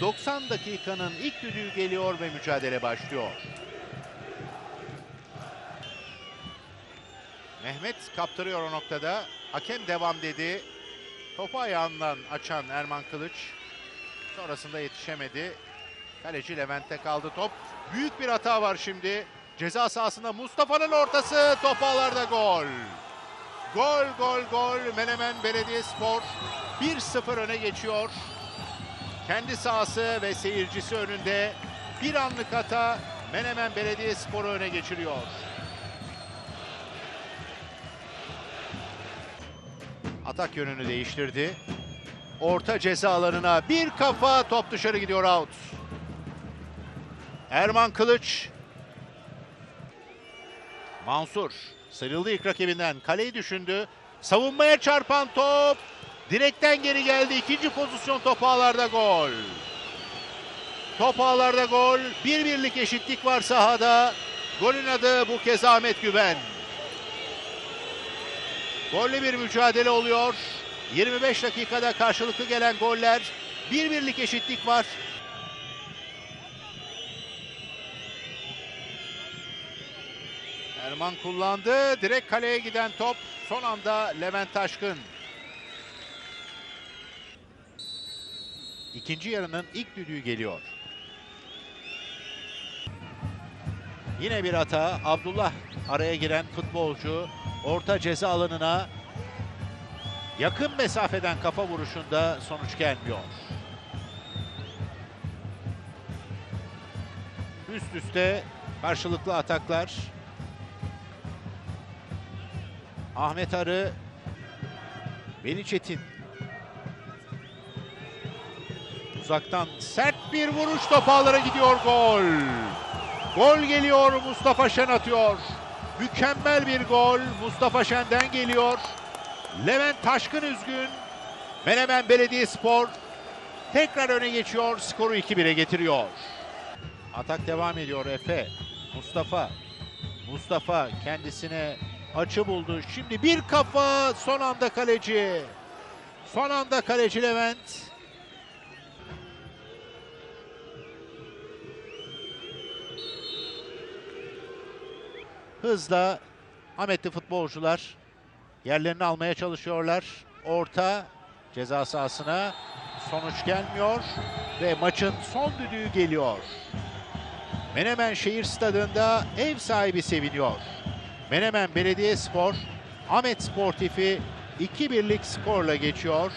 90 dakikanın ilk düdüğü geliyor ve mücadele başlıyor. Mehmet kaptırıyor o noktada. Hakem devam dedi. Topu ayağından açan Erman Kılıç. Sonrasında yetişemedi. Kaleci Levent'te kaldı top. Büyük bir hata var şimdi. Ceza sahasında Mustafa'nın ortası. Top ağlarda gol. Gol gol gol. Menemen Belediyespor 1-0 öne geçiyor. Kendi sahası ve seyircisi önünde bir anlık hata Menemen Belediyespor'u öne geçiriyor. Atak yönünü değiştirdi. Orta ceza alanına bir kafa top dışarı gidiyor out. Erman Kılıç. Mansur sıyrıldı ilk rakibinden. Kaleyi düşündü. Savunmaya çarpan top. Direkten geri geldi. İkinci pozisyon top ağlarda gol. Top ağlarda gol. Bir birlik eşitlik var sahada. Golün adı bu kez Ahmet Güven. Gollü bir mücadele oluyor. 25 dakikada karşılıklı gelen goller. Bir birlik eşitlik var. Erman kullandı. Direkt kaleye giden top. Son anda Levent Taşkın. İkinci yarının ilk düdüğü geliyor. Yine bir hata. Abdullah araya giren futbolcu orta ceza alanına yakın mesafeden kafa vuruşunda sonuç gelmiyor. Üst üste karşılıklı ataklar. Ahmet Arı, Veli Çetin. Uzaktan sert bir vuruş top ağlara gidiyor gol. Gol geliyor Mustafa Şen atıyor. Mükemmel bir gol Mustafa Şen'den geliyor. Levent Taşkın üzgün. Menemen Belediyespor tekrar öne geçiyor. Skoru 2-1'e getiriyor. Atak devam ediyor Efe. Mustafa. Mustafa kendisine açı buldu. Şimdi bir kafa son anda kaleci. Son anda kaleci Levent. Hızla Ahmetli futbolcular yerlerini almaya çalışıyorlar. Orta ceza sahasına sonuç gelmiyor ve maçın son düdüğü geliyor. Menemen Şehir Stadında ev sahibi seviniyor. Menemen Belediyespor Ahmet Sportif'i 2-1'lik skorla geçiyor.